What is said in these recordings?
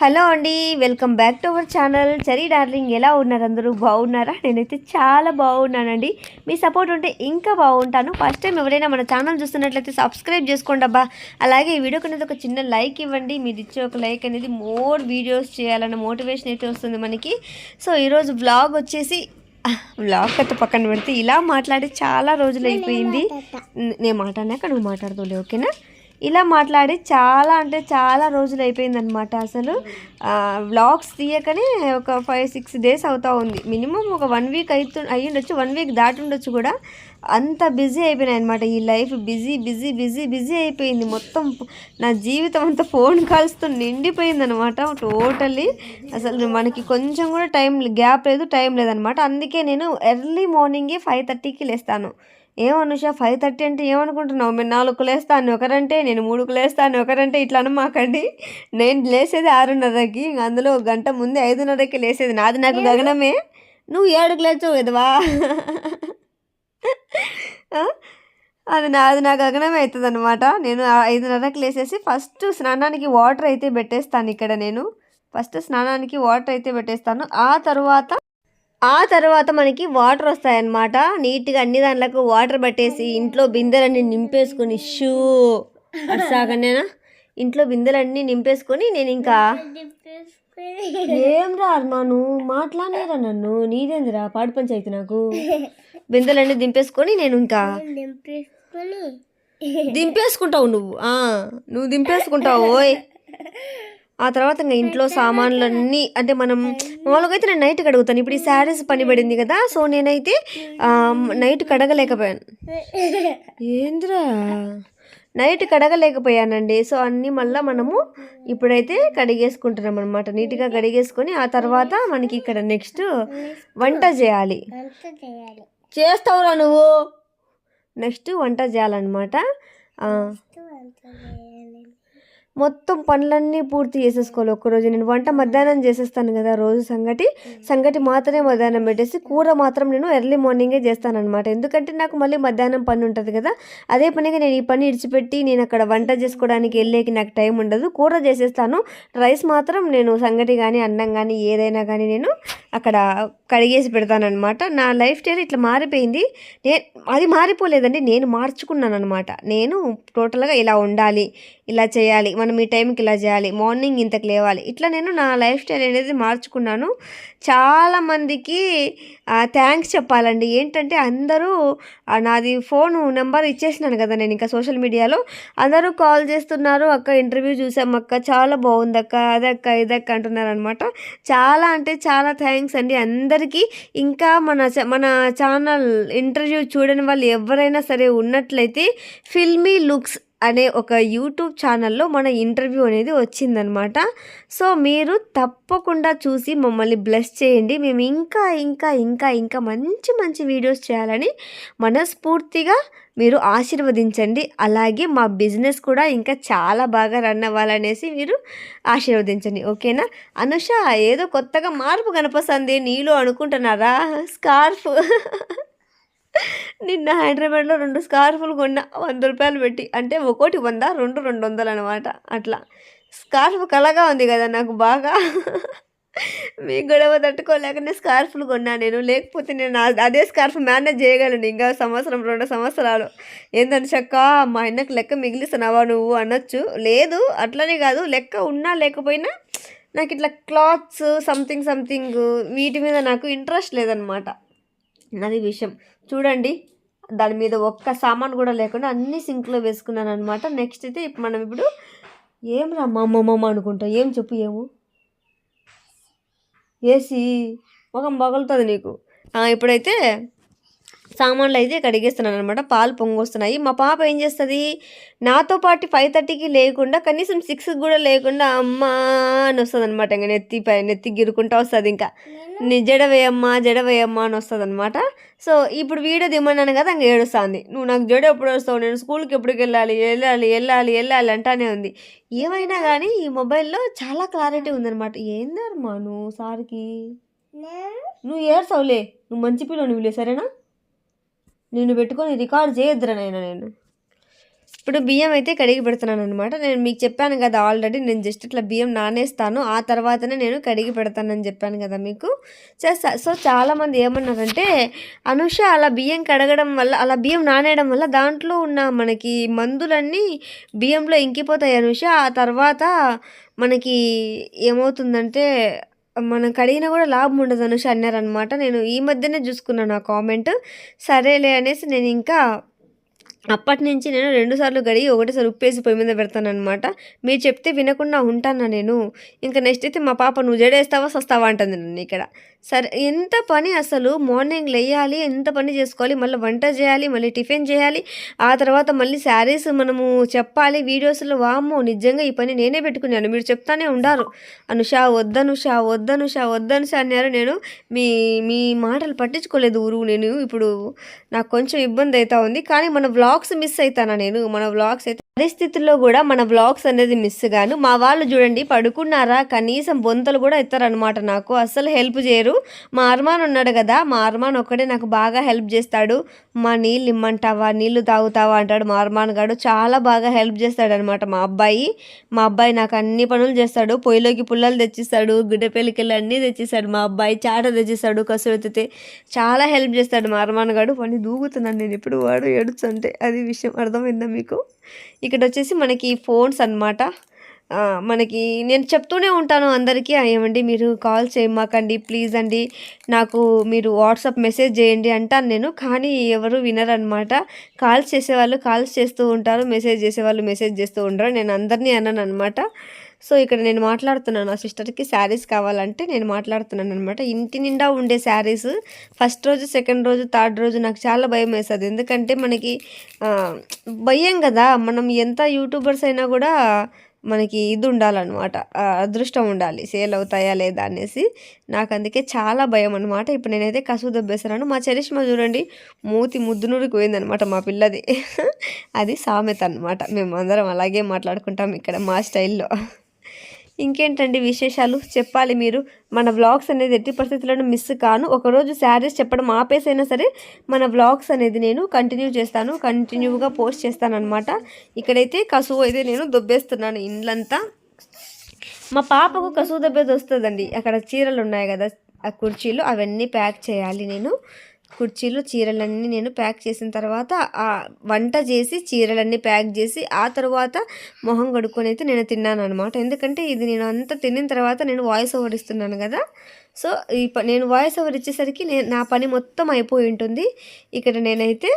Hello అండి welcome back to our channel. చరీ darling ఎలా ఉన్నారు అందరూ? బాగున్నారా? నేనైతే చాలా బాగున్నానండి. మీ సపోర్ట్ ఉంటే ఇంకా బాగుంటాను. ఫస్ట్ టైం ఎవరైనా మన ఛానల్ చూస్తున్నట్లయితే సబ్స్క్రైబ్ చేసుకోండి అబ్బా. అలాగే ఈ వీడియోకి అనేది ఒక చిన్న లైక్ ఇవ్వండి. మీరు ఇచ్చే ఒక లైక్ అనేది మోర్ వీడియోస్ చేయాలన్న మోటివేషన్ అయితే వస్తుంది మనకి. సో ఈరోజు బ్లాగ్ వచ్చేసి బ్లాగ్ కథ పక్కన పెడితే ఇలా మాట్లాడి చాలా రోజులు అయిపోయింది. నేను మాట్లాడినాక నువ్వు మాట్లాడుకోలే ఓకేనా? ఇలా మాట్లాడి చాలా అంటే చాలా రోజులు అయిపోయిందనమాట అసలు. వ్లాగ్స్ తీయకనే ఒక ఫైవ్ సిక్స్ డేస్ అవుతూ ఉంది. మినిమం ఒక వన్ వీక్ అయితు అయ్యి ఉండొచ్చు వన్ వీక్ దాటి ఉండొచ్చు కూడా. అంత బిజీ అయిపోయినాయి అనమాట ఈ life. Busy busy busy busy అయిపోయింది మొత్తం. నా జీవితం అంతా ఫోన్ కాల్స్తో నిండిపోయిందనమాట టోటల్లీ అసలు మనకి కొంచెం కూడా టైం గ్యాప్ లేదు టైం లేదనమాట అందుకే నేను ఎర్లీ మార్నింగే ఫైవ్ థర్టీకి లేస్తాను. ఏమనుష ఫైవ్ థర్టీ అంటే ఏమనుకుంటున్నావు? మీరు నాలుగు లేస్తాను ఒకరంటే నేను మూడుకు లేస్తాను ఒకరంటే ఇట్లా అనమాకండి. నేను లేసేది ఆరున్నరకి అందులో గంట ముందే ఐదున్నరకి లేసేది. నాది నాకు గగనమే. నువ్వు ఏడుకు లేచావు కదవా అది నాది నా గగనమే అవుతుంది అనమాట నేను ఐదున్నరకి లేసేసి ఫస్ట్ స్నానానికి వాటర్ అయితే పెట్టేస్తాను ఇక్కడ నేను. ఫస్ట్ స్నానానికి వాటర్ అయితే పెట్టేస్తాను. ఆ తర్వాత ఆ తర్వాత మనకి వాటర్ వస్తాయన్నమాట. నీట్గా అన్ని దాంట్లకు వాటర్ పట్టేసి ఇంట్లో బిందెలన్నీ నింపేసుకొని షూ. అట్లాగనేనా ఇంట్లో బిందెలన్నీ నింపేసుకొని నేను ఇంకా ఏం రా అర్మాను మాట్లాడలేరా నన్ను? నీదేందిరా? పాడు పంచాయతీ నాకు. బిందెలన్నీ దింపేసుకొని నేను ఇంకా దింపేసుకుంటావు నువ్వు. నువ్వు దింపేసుకుంటావు ఓయ్. ఆ తర్వాత ఇంకా ఇంట్లో సామాన్లన్నీ అంటే మనం మామూలుగా అయితే నేను నైట్ కడుగుతాను. ఇప్పుడు ఈ శారీస్ పని పడింది కదా సో నేనైతే నైట్ కడగలేకపోయాను. ఏంద్రా? నైట్ కడగలేకపోయానండి. సో అన్నీ మళ్ళీ మనము ఇప్పుడైతే కడిగేసుకుంటున్నాం అనమాట నీట్గా కడిగేసుకొని ఆ తర్వాత మనకి ఇక్కడ నెక్స్ట్ వంట చేయాలి. చేస్తావురా నువ్వు? నెక్స్ట్ వంట చేయాలన్నమాట. మొత్తం పనులన్నీ పూర్తి చేసేసుకోవాలి. ఒక్కరోజు నేను వంట మధ్యాహ్నం చేసేస్తాను కదా రోజు సంగటి. సంగటి మాత్రమే మధ్యాహ్నం పెట్టేసి కూర మాత్రం నేను ఎర్లీ మార్నింగే చేస్తాను అనమాట ఎందుకంటే నాకు మళ్ళీ మధ్యాహ్నం పని ఉంటుంది కదా. అదే పనిగా నేను ఈ పని ఇడిచిపెట్టి నేను అక్కడ వంట చేసుకోవడానికి వెళ్ళేకి నాకు టైం ఉండదు. కూర చేసేస్తాను. రైస్ మాత్రం నేను సంగటి కానీ అన్నం కానీ ఏదైనా కానీ నేను అక్కడ కడిగేసి పెడతానమాట నా లైఫ్ స్టైల్ ఇట్లా మారిపోయింది. నే అది మారిపోలేదండి. నేను మార్చుకున్నాను అనమాట నేను టోటల్గా ఇలా ఉండాలి ఇలా చేయాలి. మనం ఈ టైంకి ఇలా చేయాలి మార్నింగ్ ఇంతకు లేవాలి. ఇట్లా నేను నా లైఫ్ స్టైల్ అనేది మార్చుకున్నాను. చాలామందికి థ్యాంక్స్ చెప్పాలండి. ఏంటంటే అందరూ నాది ఫోన్ నెంబర్ ఇచ్చేసినాను కదా నేను ఇంకా సోషల్ మీడియాలో. అందరూ కాల్ చేస్తున్నారు అక్క ఇంటర్వ్యూ చూసాం అక్క చాలా బాగుంది అక్క అదక్క ఇదక్క అంటున్నారు అనమాట చాలా అంటే చాలా థ్యాంక్స్ అండి అందరికీ. ఇంకా మన చ- మన ఛానల్ ఇంటర్వ్యూ చూడని వాళ్ళు ఎవరైనా సరే ఉన్నట్లయితే ఫిల్మీ లుక్స్ అనే ఒక యూట్యూబ్ ఛానల్లో మన ఇంటర్వ్యూ అనేది వచ్చిందనమాట. సో మీరు తప్పకుండా చూసి మమ్మల్ని బ్లెస్ చేయండి. మేము ఇంకా ఇంకా ఇంకా ఇంకా మంచి మంచి వీడియోస్ చేయాలని మనస్ఫూర్తిగా మీరు ఆశీర్వదించండి. అలాగే మా బిజినెస్ కూడా ఇంకా చాలా బాగా రన్ అవ్వాలనేసి మీరు ఆశీర్వదించండి. ఓకేనా? అనుష ఏదో కొత్తగా మార్పు కనిపిస్తుంది నీలో అనుకుంటున్నారా? స్కార్ఫ్. నిన్న హైదరాబాద్లో రెండు స్కార్ఫులు కొన్నా వంద రూపాయలు పెట్టి అంటే ఒకటి వంద రెండు రెండు వందలు అనమాట అట్లా. స్కార్ఫ్ కలగా ఉంది కదా నాకు బాగా. మీ గొడవ తట్టుకోలేకనే స్కార్ఫ్లు కొన్నా నేను. లేకపోతే నేను అదే స్కార్ఫ్ మేనేజ్ చేయగలను ఇంకా సంవత్సరం రెండు సంవత్సరాలు. ఏందని చక్క మా ఆయనకు లెక్క మిగిలిస్తున్నావా నువ్వు అనొచ్చు. లేదు అట్లనే కాదు. లెక్క ఉన్నా లేకపోయినా నాకు ఇట్లా క్లాత్స్ సంథింగ్ సంథింగ్ వీటి మీద నాకు ఇంట్రెస్ట్ లేదనమాట అది విషయం. చూడండి దాని మీద ఒక్క సామాన్ కూడా లేకుండా అన్ని సింక్లో వేసుకున్నాను అనమాట నెక్స్ట్ అయితే మనం ఇప్పుడు ఏం రా మా అమ్మమ్మ అనుకుంటా? ఏం చెప్పు ఏము? ఏసీ మొఖం మొగలుతుంది నీకు. ఇప్పుడైతే సామాన్లు అయితే కడిగేస్తున్నాను అనమాట పాలు పొంగొస్తున్నాయి. మా పాప ఏం చేస్తుంది? నాతో పాటు ఫైవ్ థర్టీకి లేకుండా కనీసం సిక్స్కి కూడా లేకుండా అమ్మా అని వస్తుంది అనమాట ఇంకా నెత్తి పై నెత్తి గిరుకుంటా వస్తుంది ఇంకా. నీ జడవేయమ్మా జడవేయమ్మా అని వస్తుంది అనమాట సో ఇప్పుడు వీడియో దిమ్మన్నాను కదా ఇంకా ఏడుస్తుంది. నువ్వు నాకు జడ ఎప్పుడు వస్తావు? నేను స్కూల్కి ఎప్పటికి వెళ్ళాలి? వెళ్ళాలి? వెళ్ళాలి? వెళ్ళాలి? అంటానే ఉంది. ఏమైనా కానీ ఈ మొబైల్లో చాలా క్లారిటీ ఉందన్నమాట. ఏందమ్మా నువ్వు సార్కి? నువ్వు ఏడ్సావులే నువ్వు మంచి పిల్లలు నువ్వులే సరేనా? నేను పెట్టుకొని రికార్డ్ చేయొద్దురా నేను నేను. ఇప్పుడు బియ్యం అయితే కడిగి పెడుతున్నాను అనమాట నేను మీకు చెప్పాను కదా ఆల్రెడీ నేను జస్ట్ ఇట్లా బియ్యం నానేస్తాను. ఆ తర్వాతనే నేను కడిగి పెడతానని చెప్పాను కదా మీకు. సో- సో చాలామంది ఏమన్నారంటే అనుష అలా బియ్యం కడగడం వల్ల అలా బియ్యం నానేయడం వల్ల దాంట్లో ఉన్న మనకి మందులన్నీ బియ్యంలో ఇంకిపోతాయి అనుష. ఆ తర్వాత మనకి ఏమవుతుందంటే మనం కడిగినా కూడా లాభం ఉండదు అనుష అన్నారనమాట. నేను ఈ మధ్యనే చూసుకున్నాను ఆ కామెంట్. సరేలే అనేసి నేను ఇంకా అప్పటి నుంచి నేను రెండు సార్లు ఒకటేసారి ఉప్పేసి పొయ్యి మీద పెడతానమాట మీరు చెప్తే వినకుండా ఉంటానా నేను? ఇంకా నెక్స్ట్ అయితే మా పాప నువ్వు జడేస్తావా సస్తావా అంటుంది నన్ను ఇక్కడ. సరే ఎంత పని అసలు? మార్నింగ్ లేయాలి ఎంత పని చేసుకోవాలి? మళ్ళీ వంట చేయాలి మళ్ళీ టిఫిన్ చేయాలి ఆ తర్వాత మళ్ళీ శారీస్ మనము చెప్పాలి వీడియోస్లో వామ్మో నిజంగా ఈ పని నేనే పెట్టుకున్నాను. మీరు చెప్తానే ఉండారు. అనుష వద్దనుష వద్దనుష వద్దనుష అన్నారు. నేను మీ మీ మాటలు పట్టించుకోలేదు ఊరు. నేను ఇప్పుడు నాకు కొంచెం ఇబ్బంది అవుతా ఉంది. కానీ మన వ్లాగ్స్ మిస్ అవుతానా నేను? మన వ్లాగ్స్ అయితే పరిస్థితుల్లో కూడా మన వ్లాగ్స్ అనేది మిస్ గాను. మా వాళ్ళు చూడండి పడుకున్నారా? కనీసం బొంతలు కూడా ఇస్తారనమాట నాకు. అస్సలు హెల్ప్ చేయరు. మా ఉన్నాడు కదా మార్మాన్ ఒక్కడే నాకు బాగా హెల్ప్ చేస్తాడు. మా నీళ్ళు ఇమ్మంటావా నీళ్ళు తాగుతావా అంటాడు మార్మాన్ గాడు. చాలా బాగా హెల్ప్ చేస్తాడు అనమాట మా అబ్బాయి. మా అబ్బాయి నాకు అన్ని పనులు చేస్తాడు. పొయ్యిలోకి పుల్లలు తెచ్చిస్తాడు గుడ్డ పెళ్ళికెళ్ళి అన్నీ తెచ్చిస్తాడు. మా అబ్బాయి చాట తెచ్చిస్తాడు కసురెత్తితే చాలా హెల్ప్ చేస్తాడు మార్మాన్ గాడు. పని దూగుతున్నాను నేను ఇప్పుడు వాడు ఏడుస్తుంటే. అది విషయం అర్థమైందా మీకు? ఇక్కడ వచ్చేసి మనకి ఫోన్స్ అనమాట మనకి నేను చెప్తూనే ఉంటాను అందరికీ ఏమండి మీరు కాల్ చేయమాకండి ప్లీజ్ అండి నాకు మీరు వాట్సాప్ మెసేజ్ చేయండి అంటాను నేను. కానీ ఎవరు వినరనమాట. కాల్స్ చేసేవాళ్ళు కాల్స్ చేస్తూ ఉంటారు మెసేజ్ చేసేవాళ్ళు మెసేజ్ చేస్తూ ఉంటారు నేను అందరినీ అన్నాను అనమాట సో ఇక్కడ నేను మాట్లాడుతున్నాను. నా సిస్టర్కి శారీస్ కావాలంటే నేను మాట్లాడుతున్నాను అనమాట ఇంటి నిండా ఉండే శారీస్ ఫస్ట్ రోజు సెకండ్ రోజు థర్డ్ రోజు నాకు చాలా భయం వేస్తుంది ఎందుకంటే మనకి భయం కదా. మనం ఎంత యూట్యూబర్స్ అయినా కూడా మనకి ఇది ఉండాలన్నమాట అదృష్టం ఉండాలి. సేల్ అవుతాయా లేదా అనేసి నాకు అందుకే చాలా భయం అనమాట ఇప్పుడు నేనైతే కసువు దబ్బేస్తున్నాను మా చరిష్మా చూడండి మూతి ముద్దునూరికి పోయిందనమాట మా పిల్లది. అది సామెత అనమాట మేము అందరం అలాగే మాట్లాడుకుంటాం ఇక్కడ మా స్టైల్లో. ఇంకేంటండి విశేషాలు? చెప్పాలి మీరు. మన వ్లాగ్స్ అనేది ఎట్టి పరిస్థితుల్లోనూ మిస్ కాను. ఒకరోజు శారీస్ చెప్పడం ఆపేసైనా సరే మన వ్లాగ్స్ అనేది నేను కంటిన్యూ చేస్తాను. కంటిన్యూగా పోస్ట్ చేస్తాను అనమాట ఇక్కడైతే కసువు అయితే నేను దొబ్బేస్తున్నాను ఇండ్లంతా. మా పాపకు కసువు దెబ్బేది వస్తుందండి. అక్కడ చీరలు ఉన్నాయి కదా ఆ కుర్చీలు అవన్నీ ప్యాక్ చేయాలి నేను. కుర్చీలు చీరలన్నీ నేను ప్యాక్ చేసిన తర్వాత ఆ వంట చేసి చీరలన్నీ ప్యాక్ చేసి ఆ తర్వాత మొహం కడుక్కొని అయితే నేను తిన్నాను అనమాట ఎందుకంటే ఇది నేను అంతా తినిన తర్వాత నేను వాయిస్ ఓవర్ ఇస్తున్నాను కదా. సో ఈ ప నేను వాయిస్ ఓవర్ ఇచ్చేసరికి నేను నా పని మొత్తం అయిపోయి ఉంటుంది. ఇక్కడ నేనైతే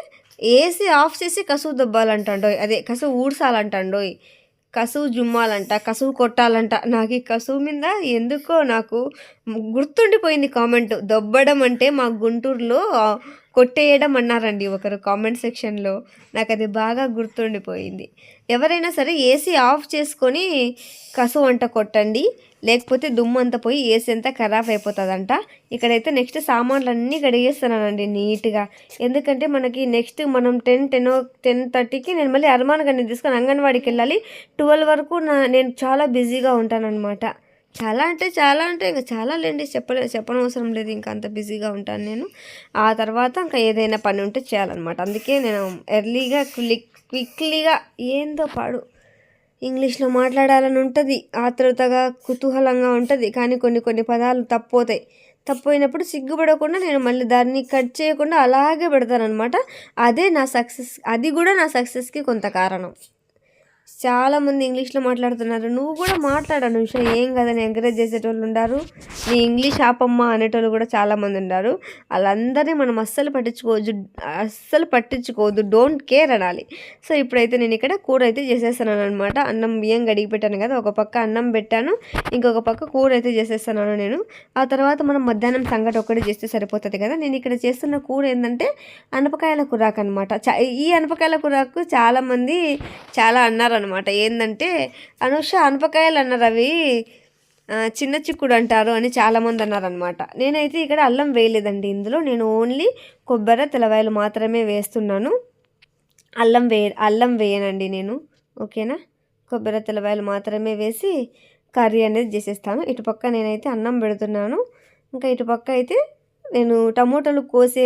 ఏసీ ఆఫ్ చేసి కసువు దొబ్బాలంటాండోయ్. అదే కసువు ఊడ్చాలంటాండోయ్. కసువు జుమ్మాలంట కసువు కొట్టాలంట. నాకు ఈ కసువు మీద ఎందుకో నాకు గుర్తుండిపోయింది కామెంట్. దొబ్బడం అంటే మా గుంటూరులో కొట్టేయడం అన్నారండి ఒకరు కామెంట్ సెక్షన్లో. నాకు అది బాగా గుర్తుండిపోయింది. ఎవరైనా సరే ఏసీ ఆఫ్ చేసుకొని కసువు వంట కొట్టండి. లేకపోతే దుమ్ము అంతా పోయి ఏసీ అంతా ఖరాబ్ అయిపోతుందంట. ఇక్కడైతే నెక్స్ట్ సామాన్లు అన్నీ కడిగేస్తున్నానండి నీట్గా. ఎందుకంటే మనకి నెక్స్ట్ మనం టెన్ టెన్ టెన్ థర్టీకి నేను మళ్ళీ అర్మాన్ గారిని తీసుకొని అంగన్వాడికి వెళ్ళాలి. ట్వెల్వ్ వరకు నా నేను చాలా బిజీగా ఉంటానన్నమాట. చాలా అంటే చాలా అంటే ఇంకా చాలా లేండి. చెప్పలే చెప్పనవసరం లేదు ఇంకా అంత బిజీగా ఉంటాను నేను. ఆ తర్వాత ఇంకా ఏదైనా పని ఉంటే చేయాలన్నమాట. అందుకే నేను ఎర్లీగా క్విక్ క్విక్లీగా ఏందో పాడు. ఇంగ్లీష్లో మాట్లాడాలని ఉంటుంది. ఆత్రుతగా కుతూహలంగా ఉంటుంది. కానీ కొన్ని కొన్ని పదాలు తప్పవుతాయి తప్పోయినప్పుడు సిగ్గుపడకుండా నేను మళ్ళీ దాన్ని కట్ చేయకుండా అలాగే పెడతానమాట అదే నా సక్సెస్ అది కూడా నా సక్సెస్కి కొంత కారణం. చాలామంది ఇంగ్లీష్లో మాట్లాడుతున్నారు. నువ్వు కూడా మాట్లాడాను విషయం ఏం కదని ఎంకరేజ్ చేసేటోళ్ళు ఉన్నారు నీ ఇంగ్లీష్ ఆపమ్మ అనేటోళ్ళు కూడా చాలామంది ఉన్నారు వాళ్ళందరినీ మనం అస్సలు పట్టించుకోవద్దు. అస్సలు పట్టించుకోవద్దు. డోంట్ కేర్ అనాలి. సో ఇప్పుడైతే నేను ఇక్కడ కూర అయితే చేసేస్తున్నాను అనమాట అన్నం బియ్యం గడిగి పెట్టాను కదా. ఒక పక్క అన్నం పెట్టాను. ఇంకొక పక్క కూర అయితే చేసేస్తున్నాను నేను. ఆ తర్వాత మనం మధ్యాహ్నం సంగటి ఒక్కటి చేస్తే సరిపోతుంది కదా. నేను ఇక్కడ చేస్తున్న కూర ఏంటంటే అనపకాయల కూరాకు అనమాట ఈ అనపకాయల కూరకు చాలామంది చాలా అన్నారనమాట ఏంటంటే అనుష అనపకాయలు అన్నారు అవి చిన్న చిక్కుడు అంటారు అని చాలామంది అన్నారనమాట నేనైతే ఇక్కడ అల్లం వేయలేదండి. ఇందులో నేను ఓన్లీ కొబ్బరి తెలవాయలు మాత్రమే వేస్తున్నాను. అల్లం వే అల్లం వేయనండి నేను. ఓకేనా? కొబ్బరి తెలవాయలు మాత్రమే వేసి కర్రీ అనేది చేసేస్తాను. ఇటుపక్క నేనైతే అన్నం పెడుతున్నాను. ఇంకా ఇటుపక్క అయితే నేను టమోటాలు కోసే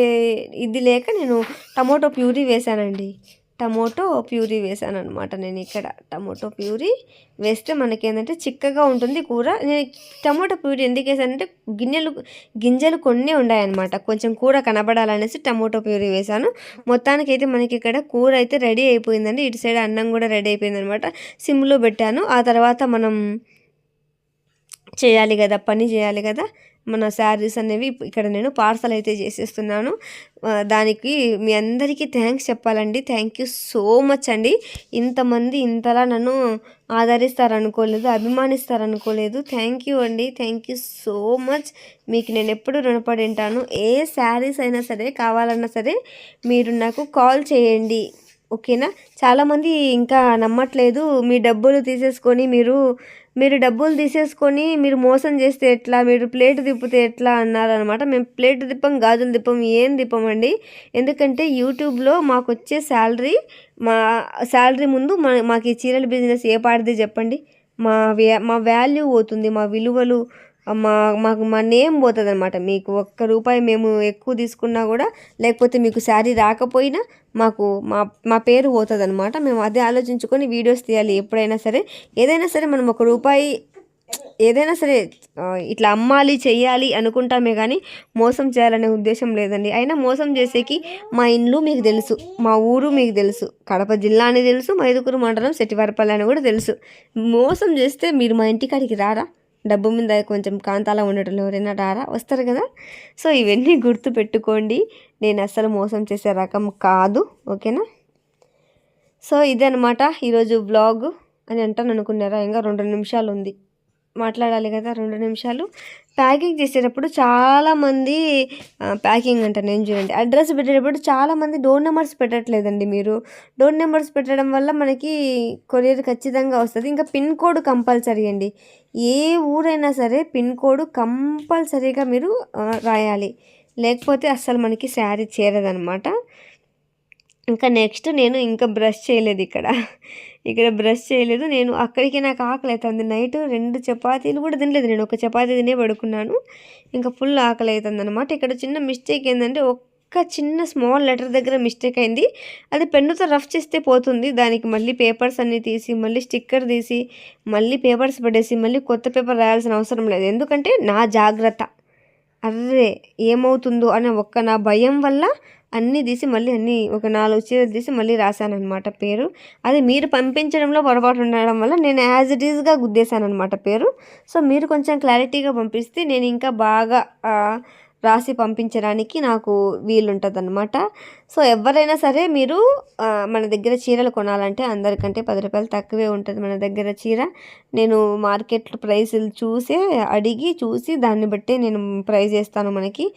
ఇది లేక నేను టమోటో ప్యూరీ వేసానండి టమోటో ప్యూరీ వేసాను అనమాట నేను ఇక్కడ. టమోటో ప్యూరీ వేస్తే మనకి ఏంటంటే చిక్కగా ఉంటుంది కూర. నేను టమోటో ప్యూరీ ఎందుకు వేసానంటే గిన్నెలు గింజలు కొన్ని ఉన్నాయన్నమాట కొంచెం కూర కనబడాలనేసి టమోటో ప్యూరీ వేసాను. మొత్తానికి అయితే మనకి ఇక్కడ కూర అయితే రెడీ అయిపోయిందండి. ఇటు సైడ్ అన్నం కూడా రెడీ అయిపోయింది అనమాట సిమ్లో పెట్టాను. ఆ తర్వాత మనం చేయాలి కదా పని చేయాలి కదా. మన శారీస్ అనేవి ఇక్కడ నేను పార్సల్ అయితే చేసేస్తున్నాను. దానికి మీ అందరికీ థ్యాంక్స్ చెప్పాలండి. థ్యాంక్ యూ సో మచ్ అండి. ఇంతమంది ఇంతలా నన్ను ఆదరిస్తారనుకోలేదు అభిమానిస్తారనుకోలేదు. థ్యాంక్ యూ అండి. Thank you so much. మీకు నేను ఎప్పుడు రుణపడి ఉంటాను. ఏ శారీస్ అయినా సరే కావాలన్నా సరే మీరు నాకు కాల్ చేయండి. ఓకేనా? చాలామంది ఇంకా నమ్మట్లేదు. మీ డబ్బులు తీసేసుకొని మీరు మీరు డబ్బులు తీసేసుకొని మీరు మోసం చేస్తే ఎట్లా? మీరు ప్లేట్ తిప్పితే ఎట్లా? అన్నారనమాట మేము ప్లేట్ తిప్పం గాజులు తిప్పం ఏం తిప్పమండి? ఎందుకంటే యూట్యూబ్లో మాకు వచ్చే శాలరీ మా శాలరీ ముందు మా మాకు ఈ చీరల బిజినెస్ ఏ పాడిది చెప్పండి? మా వ్యా మా వాల్యూ పోతుంది మా విలువలు మా మాకు మా నేమ్ పోతుంది అనమాట మీకు ఒక్క రూపాయి మేము ఎక్కువ తీసుకున్నా కూడా లేకపోతే మీకు శారీ రాకపోయినా మాకు మా మా పేరు పోతుంది అనమాట మేము అదే ఆలోచించుకొని వీడియోస్ తీయాలి ఎప్పుడైనా సరే. ఏదైనా సరే మనం ఒక రూపాయి ఏదైనా సరే ఇట్లా అమ్మాలి చెయ్యాలి అనుకుంటామే కానీ మోసం చేయాలనే ఉద్దేశం లేదండి. అయినా మోసం చేసేకి మా ఇండ్లు మీకు తెలుసు మా ఊరు మీకు తెలుసు కడప జిల్లా అని తెలుసు మైదుకూరు మండలం సెట్టివారపల్లి అని కూడా తెలుసు. మోసం చేస్తే మీరు మా ఇంటికాడికి రారా? డబ్బు మీద కొంచెం కాంతాల ఉండటం ఎవరైనా రారా? వస్తారు కదా. సో ఇవన్నీ గుర్తు పెట్టుకోండి. నేను అస్సలు మోసం చేసే రకం కాదు. ఓకేనా? సో ఇదనమాట ఈరోజు బ్లాగ్ అని అంటాను అనుకున్నారా? ఇంకా రెండు నిమిషాలు ఉంది. మాట్లాడాలి కదా రెండు నిమిషాలు. ప్యాకింగ్ చేసేటప్పుడు చాలామంది ప్యాకింగ్ అంటే నేను చూడండి. అడ్రస్ పెట్టేటప్పుడు చాలామంది డోర్ నెంబర్స్ పెట్టట్లేదండి మీరు. డోర్ నెంబర్స్ పెట్టడం వల్ల మనకి కొరియర్ ఖచ్చితంగా వస్తుంది. ఇంకా పిన్ కోడ్ కంపల్సరీ అండి. ఏ ఊరైనా సరే పిన్ కోడ్ కంపల్సరీగా మీరు రాయాలి. లేకపోతే అస్సలు మనకి శారీ చేరదనమాట ఇంకా నెక్స్ట్ నేను ఇంకా బ్రష్ చేయలేదు ఇక్కడ. ఇక్కడ బ్రష్ చేయలేదు. నేను అక్కడికి నాకు ఆకలి అవుతుంది. నైట్ రెండు చపాతీలు కూడా తినలేదు. నేను ఒక చపాతీ తినే పడుకున్నాను. ఇంకా ఫుల్ ఆకలి అవుతుంది అనమాట ఇక్కడ చిన్న మిస్టేక్ ఏంటంటే ఒక్క చిన్న స్మాల్ లెటర్ దగ్గర మిస్టేక్ అయింది. అది పెన్నుతో రఫ్ చేస్తే పోతుంది. దానికి మళ్ళీ పేపర్స్ అన్నీ తీసి మళ్ళీ స్టిక్కర్ తీసి మళ్ళీ పేపర్స్ పడేసి మళ్ళీ కొత్త పేపర్ రాయాల్సిన అవసరం లేదు. ఎందుకంటే నా జాగ్రత్త. అర్రే ఏమవుతుందో అనే ఒక్క నా భయం వల్ల అన్నీ తీసి మళ్ళీ అన్నీ ఒక నాలుగు చీరలు తీసి మళ్ళీ రాశాను అనమాట పేరు. అది మీరు పంపించడంలో పొరపాటు ఉండడం వల్ల నేను యాజ్ ఇట్ ఈజ్గా గుద్దేశాను అనమాట పేరు. సో మీరు కొంచెం క్లారిటీగా పంపిస్తే నేను ఇంకా బాగా రాసి పంపించడానికి నాకు వీలుంటుంది అన్నమాట సో ఎవరైనా సరే మీరు మన దగ్గర చీరలు కొనాలంటే అందరికంటే పది రూపాయలు తక్కువే ఉంటుంది మన దగ్గర చీర. నేను మార్కెట్ ప్రైసులు చూసే అడిగి చూసి దాన్ని బట్టి నేను ప్రైస్ చేస్తాను మనకి.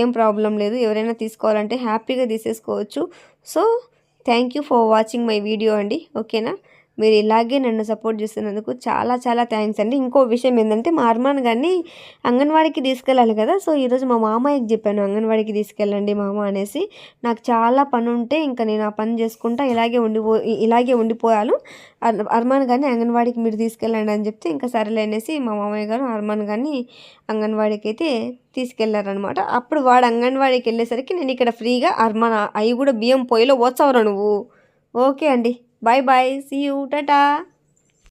ఏం ప్రాబ్లం లేదు. ఎవరైనా తీసుకోవాలంటే హ్యాపీగా తీసేసుకోవచ్చు. So thank you for watching my video అండి. ఓకేనా? మీరు ఇలాగే నన్ను సపోర్ట్ చేస్తున్నందుకు చాలా చాలా థ్యాంక్స్ అండి. ఇంకో విషయం ఏంటంటే మా అర్మాన్ గారిని అంగన్వాడికి తీసుకెళ్ళాలి కదా. సో ఈరోజు మా మామయ్యకి చెప్పాను అంగన్వాడికి తీసుకెళ్ళండి మామ అనేసి. నాకు చాలా పని ఉంటే ఇంకా నేను ఆ పని చేసుకుంటా ఇలాగే ఉండిపో ఇలాగే ఉండిపోయాను. అర్మాన్ గారిని అంగన్వాడికి మీరు తీసుకెళ్ళండి అని చెప్తే ఇంకా సరేలే అనేసి మా మామయ్య గారు అర్మాన్ గారిని అంగన్వాడికి అయితే తీసుకెళ్ళారనమాట అప్పుడు వాడు అంగన్వాడికి వెళ్ళేసరికి నేను ఇక్కడ ఫ్రీగా అర్మాన్ అవి కూడా బియ్యం పొయ్యిలో పోచావురా నువ్వు? ఓకే అండి. Bye bye see you tata